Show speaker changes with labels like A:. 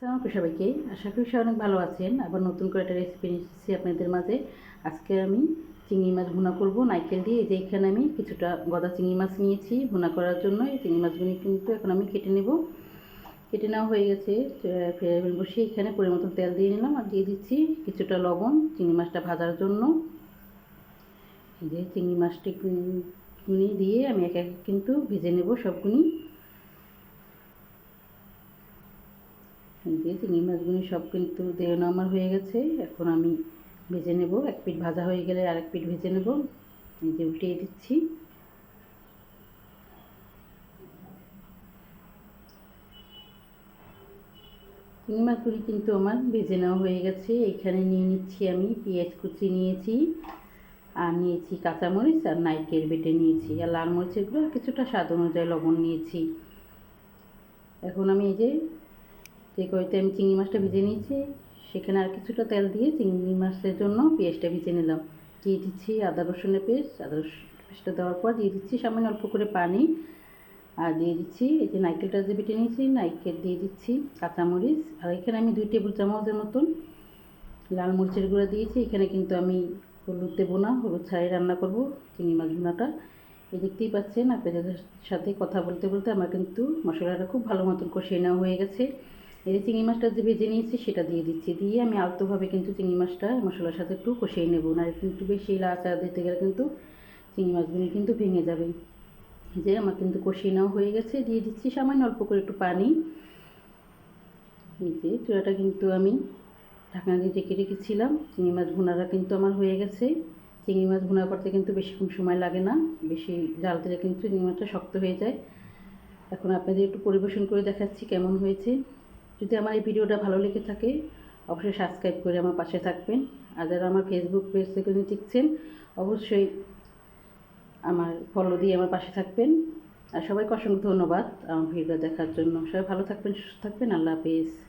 A: আসসালামু সবাইকে। আশা করি সবাই অনেক ভালো আছেন। আবার নতুন করে একটা রেসিপি এসেছি আপনাদের মাঝে। আজকে আমি চিংড়ি মাছ ভুনা করব নারকেল দিয়ে। এই যে এখানে আমি কিছুটা গদা চিংড়ি মাছ নিয়েছি। ভুনা করার জন্য এই চিংড়ি মাছগুলি কিন্তু এখন আমি কেটে নেব। কেটে নেওয়া হয়ে গেছে। ফেরাবেন বসিয়ে এখানে পরিমাণ মতো তেল দিয়ে নিলাম আর দিয়ে দিচ্ছি কিছুটা লবণ চিংড়ি মাছটা ভাজার জন্য। এই যে চিংড়ি মাছটি দিয়ে আমি এক এক কিন্তু ভেজে নেব সবগুনি। দিয়ে চিংড়ি মাছগুলি সব কিন্তু দেওয়ানো আমার হয়ে গেছে। এখন আমি ভেজে নেব। এক পিঠ ভাজা হয়ে গেলে আরেক পিঠ ভেজে নেব। এই যে উল্টিয়ে দিচ্ছি। চিংড়ি মাছগুলি কিন্তু আমার ভেজে নেওয়া হয়ে গেছে। এখানে নিয়ে নিচ্ছি আমি পেঁয়াজ কুচি নিয়েছি, আর নিয়েছি কাঁচামরিচ, আর নাইকের বেটে নিয়েছি। আর লাল মরিচেরগুলো কিছুটা স্বাদ অনুযায়ী লবণ নিয়েছি। এখন আমি এই যে যে কড়াইতে আমি চিংড়ি মাছটা ভেজে নিয়েছি। সেখানে আর কিছুটা তেল দিয়ে চিংড়ি মাছের জন্য পেঁয়াজটা ভেজে নিলাম। দিয়ে দিচ্ছি আদা রসুনের পেস্ট। আদা রসুন পেস্টটা দেওয়ার পর দিয়ে দিচ্ছি সামান্য অল্প করে পানি। আর দিয়ে দিচ্ছি এই যে নাইকেলটা যে বেটে নিয়েছি নাইকেল দিয়ে দিচ্ছি কাঁচামরিচ। আর এখানে আমি দুই টেবিল চামচের মতন লাল মরিচের গুঁড়া দিয়েছি। এখানে কিন্তু আমি হলুদ দেবো না, হলুদ ছাড়াই রান্না করব চিংড়ি মাছ ভুনাটা। এই দেখতেই পাচ্ছেন, আপনাদের সাথে কথা বলতে বলতে আমার কিন্তু মশলাটা খুব ভালো মতন কষিয়ে নেওয়া হয়ে গেছে। এই যে চিংড়ি মাছটা যে ভেজে নিয়েছি, সেটা দিয়ে দিচ্ছি। দিয়ে আমি আলতোভাবে কিন্তু চিংড়ি মাছটা মশলার সাথে একটু কষিয়ে নেব। না কিন্তু বেশি লাচা দিতে গেলে কিন্তু চিংড়ি মাছগুলি কিন্তু ভেঙে যাবে। যে আমার কিন্তু কষিয়ে নেওয়া হয়ে গেছে। দিয়ে দিচ্ছি সামান্য অল্প করে একটু পানি। এই যে চুলাটা কিন্তু আমি ঢাকনা দিয়ে ডেকে রেখেছিলাম। চিংড়ি মাছ ভুনাটা কিন্তু আমার হয়ে গেছে। চিংড়ি মাছ ভুনা করতে কিন্তু বেশিক্ষণ সময় লাগে না। বেশি জাল দিলে কিন্তু চিংড়ি মাছটা শক্ত হয়ে যায়। এখন আপনাদের একটু পরিবেশন করে দেখাচ্ছি কেমন হয়েছে। যদি আমার এই ভিডিওটা ভালো লেগে থাকে, অবশ্যই সাবস্ক্রাইব করে আমার পাশে থাকবেন। আর যারা আমার ফেসবুক পেজ থেকে দেখছেন, অবশ্যই আমার ফলো দিয়ে আমার পাশে থাকবেন। আর সবাইকে অসংখ্য ধন্যবাদ আমার ভিডিও দেখার জন্য। সবাই ভালো থাকবেন, সুস্থ থাকবেন। আল্লাহ হাফিজ।